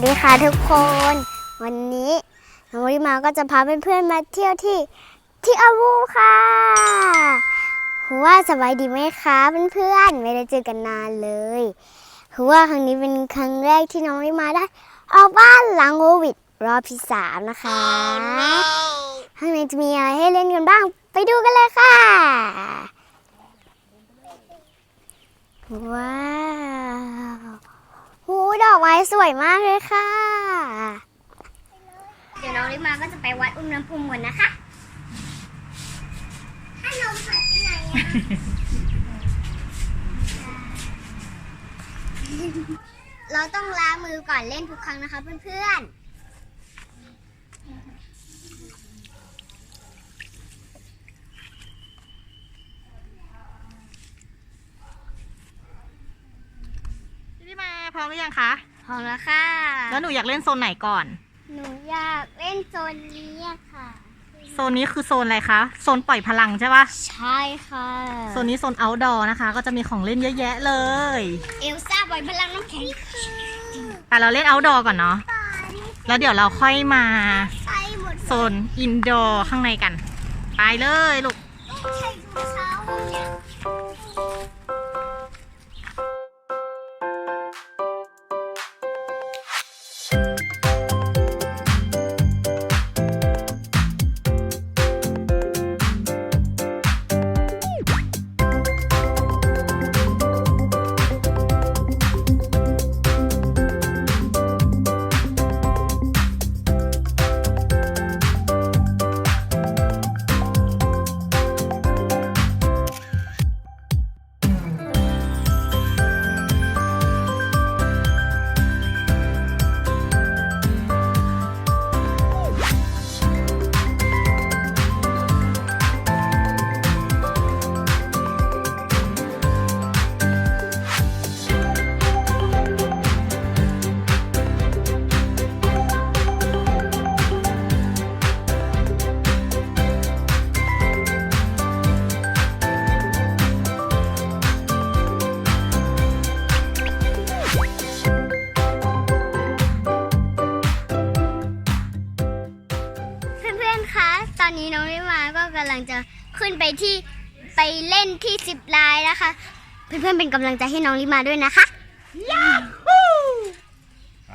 วัสดีค่ะทุกคน วันนี้น้องริมาก็จะพาเพื่อนๆมาเที่ยวที่ที่อาวูค่ะหัวาสบายดีไหมคะเพื่อนๆไม่ได้เจอกันนานเลยหัวาครั้งนี้เป็นครั้งแรกที่น้องริมาได้ออกบ้านหลังโควิดรอบที่สามนะคะข้างในจะมีอะไรให้เล่นกันบ้าง ไปดูกันเลยค่ะ ว้าว หูดอกไม้สวยมากเลยค่ะ เดี๋ยวน้องลิมาก็จะไปวัดอุณหภูมิก่อนนะคะฮัลโหลหายไปไหนอะเราต้องล้างมือก่อนเล่นทุกครั้งนะคะเพื่อนๆ พี่มาพร้อมหรือยังคะ พร้อมแล้วค่ะ แล้วหนูอยากเล่นโซนไหนก่อน หนูอยากเล่นโซนนี้อะค่ะ โซนนี้คือโซนอะไรคะ โซนปล่อยพลังใช่ปะใช่ค่ะ โซนนี้โซน outdoor นะคะ ก็จะมีของเล่นเยอะแยะเลยเอลซ่าปล่อยพลังน้ำแข็งแต่เราเล่น outdoor ก่อนเนาะ แล้วเดี๋ยวเราค่อยมาใส่หมดโซน indoor ข้างในกัน ไปเลยลูก ไปเล่นที่สิบลายนะคะ เพื่อนๆเป็นกำลังใจให้น้องริมาด้วยนะคะยาฮูไป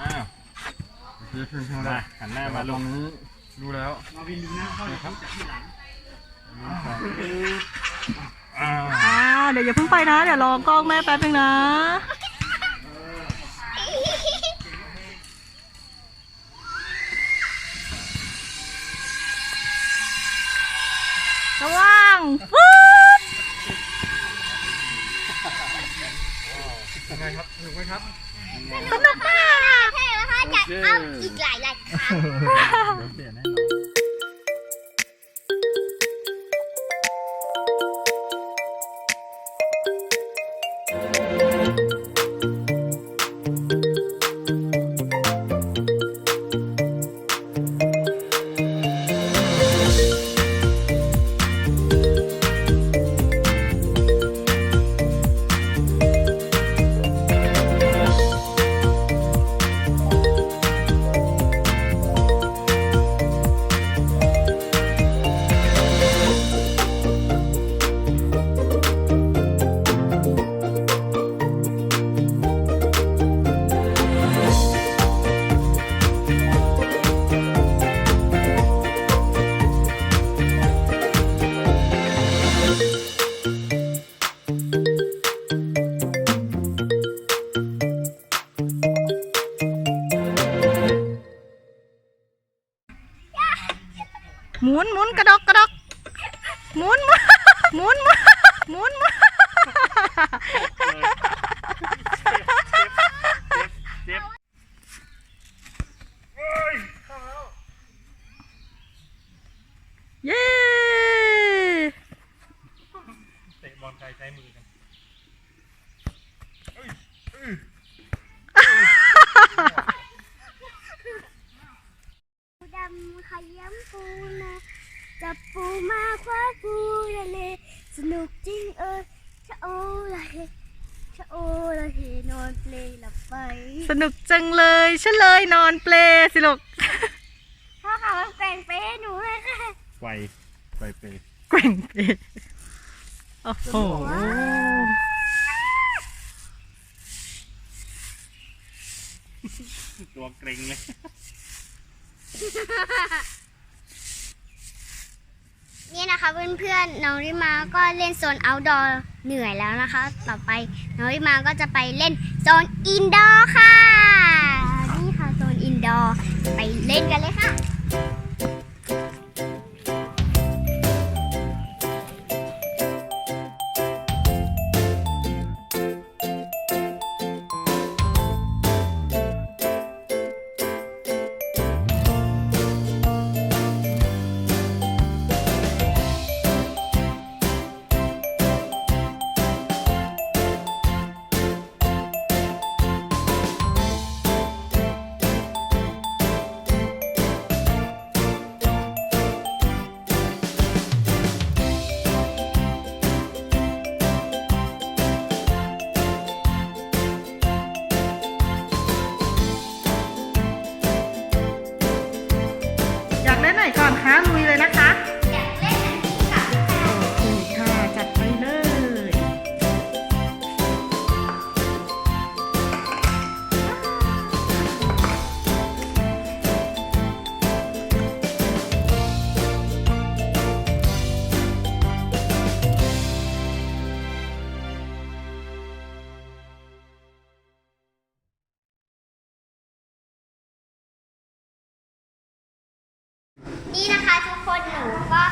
อ้าวมาหันหน้ามาลง รู้แล้วอ้าวอ่า เดี๋ยวอย่าเพิ่งไปนะ เดี๋ยวรอกล้องแม่แป๊บนึงนะ ระวังวู้ดยังไงครับสนุกไหมครับสนุกมากเท่แล้วค่ะอยากเอาอีกหลายหลายๆครั้ง เดี๋ยวเปลี่ยนแน่นอน หมุนหมุนกระดกกระดกหมุนหมุนหมุนหมุนหมุนเจ็บเย้เตะบอลไกลใช้มือกัน ได้ ชะโอละเฮนอนเปลหลับไป ส นุกจังเลยฉันเลยนอนเปลสิลูกพ่อค่ะมันแปลงไปให้หนูเลยค่ะไวไปเปแกว่งเปลโอ้โหตัวเกรงเลยนี่นะคะเพื่อนๆน้องริมาก็เล่นโซน outdoor เหนื่อยแล้วนะคะ ต่อไปน้องริมาก็จะไปเล่น โซนอินดอร์ค่ะ นี่ค่ะโซนอินดอร์ ไปเล่นกันเลยค่ะ นไหน นี่นะคะทุกคนหนูก็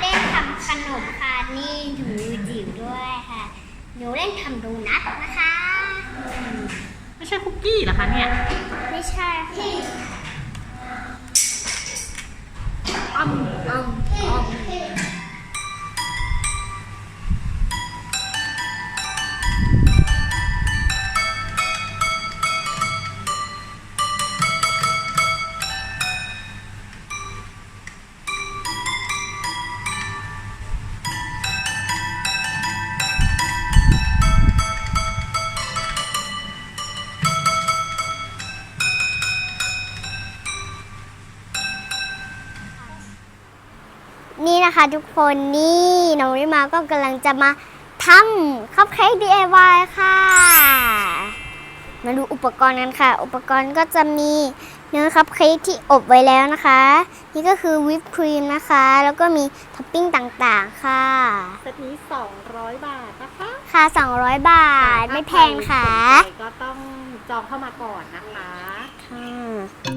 เล่นทำขนมค่ะนี่ถุงมือจิ๋วด้วยค่ะ หนูเล่นทำโดนัทนะคะ ไม่ใช่คุกกี้เหรอคะเนี่ยไม่ใช่ค่ะอ้อมอ้อมอ้อม นี่นะคะทุกคนนี่น้องริมาก็กำลังจะมาทำคัพเค้ก DIY ค่ะ มาดูอุปกรณ์กันค่ะ อุปกรณ์ก็จะมีเนื้อคัพเค้กที่อบไว้แล้วนะคะ นี่ก็คือวิปครีมนะคะ แล้วก็มีท็อปปิ้งต่างๆค่ะ เซตนี้ 200 บาทนะคะค่ะ 200 บาทไม่แพงค่ะถ้าใครสนใจก็ต้องจองเข้ามาก่อนนะคะค่ะ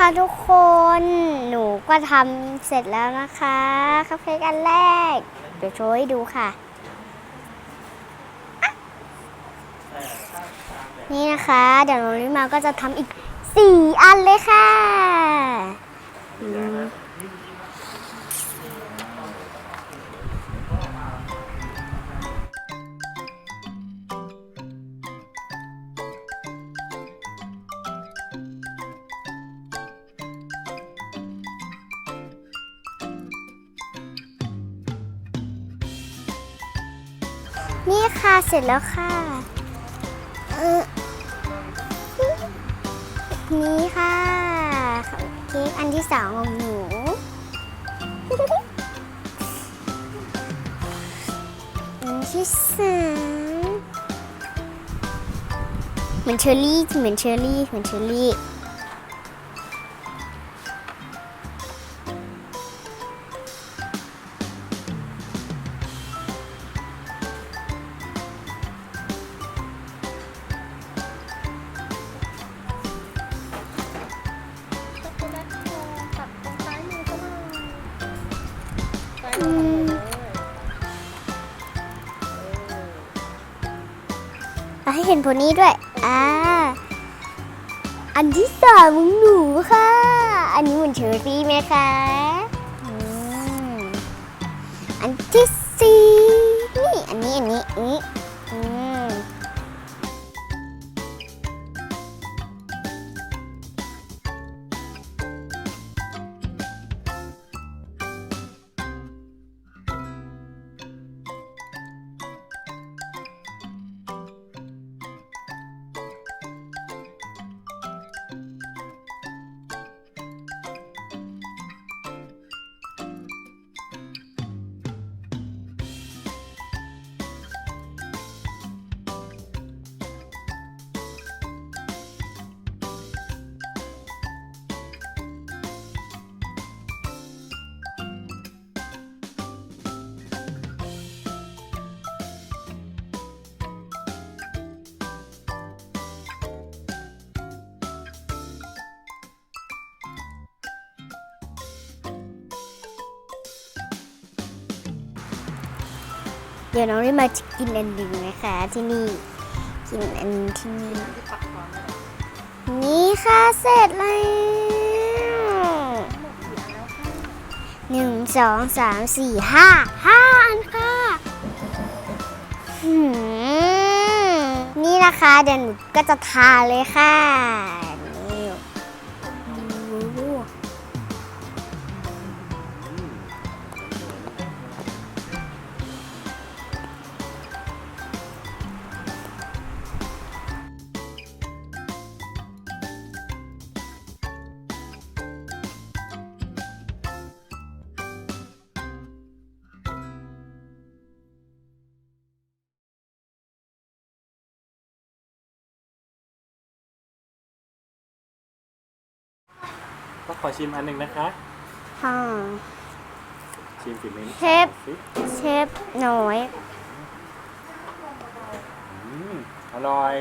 นี่ะคะทุกคน หนูก็ทำเสร็จแล้วนะคะคัพเค้กอันแรก เดี๋ยวโชว์ให้ดูค่ะ นี่นะคะ เดี๋ยวน้องลิมาก็จะทำอีก4อันเลยค่ะ นี่ค่ะเสร็จแล้วค่ะเออนี่ค่ะเค้กอันที่สองของหนูอันที่สามเหมือนเชอรี่เหมือนเชอรี่เหมือนเชอร์ เอาให้เห็นผลนี้ด้วย อ่า อันที่สามของหนูค่ะ อันนี้เหมือนเชอรี่ไหมคะอืมอันที่สี่นี่ อันนี้ อันนี้อันนี้ เดี๋ยวน้องได้มากินอันหนึ่งนะคะ ที่นี่ กินอันที่นี่ นี่ค่ะเสร็จแล้วหนึ่งสองสามสี่ห้าห้าอันค่ะนี่นะคะเดี๋ยวหนูก็จะทานเลยค่ะ ก็ขอชิมอันหนึ่งนะคะ ค่ะ ชิมฝีมือเชฟ สิเชฟน้อย อืมอร่อย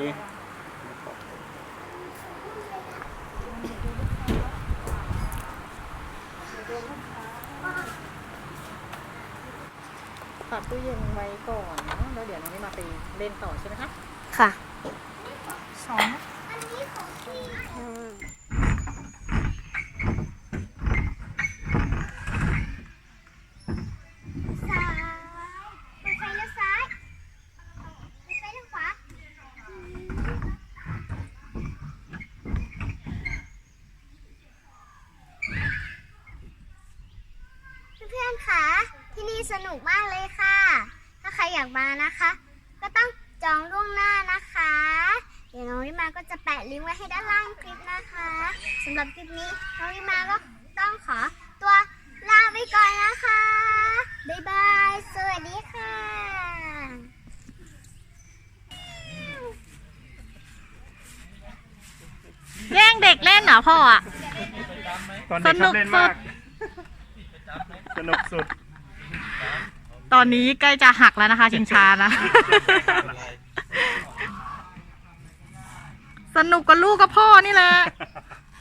ฝากตู้เย็นไว้ก่อนเนอะแล้วเดี๋ยวน้องนี่มาไปเล่นต่อใช่ไหมคะ ค่ะ สองซ้ายไปไฟเลี้ยวซ้ายไปไฟเลี้ยวขวาเพื่อนๆคะ ที่นี่สนุกมากเลยค่ะ ถ้าใครอยากมานะคะ ก็ต้องจองล่วงหน้านะคะ เดี๋ยวน้องริมาก็จะแปะลิงก์ไว้ให้ด้านล่างคลิปนะคะสำหรับคลิปนี้น้องริมาก็ต้องขอตัวลาไปก่อนนะคะ บ๊ายบาย สวัสดีค่ะแย่งเด็กเล่นเหรอพ่ออะ ตอนเด็กชอบเล่นมาก สนุกสุด ตอนนี้ใกล้จะหักแล้วนะคะ ชิงช้านะ สนุกกับลูกกับพ่อนี่แหละ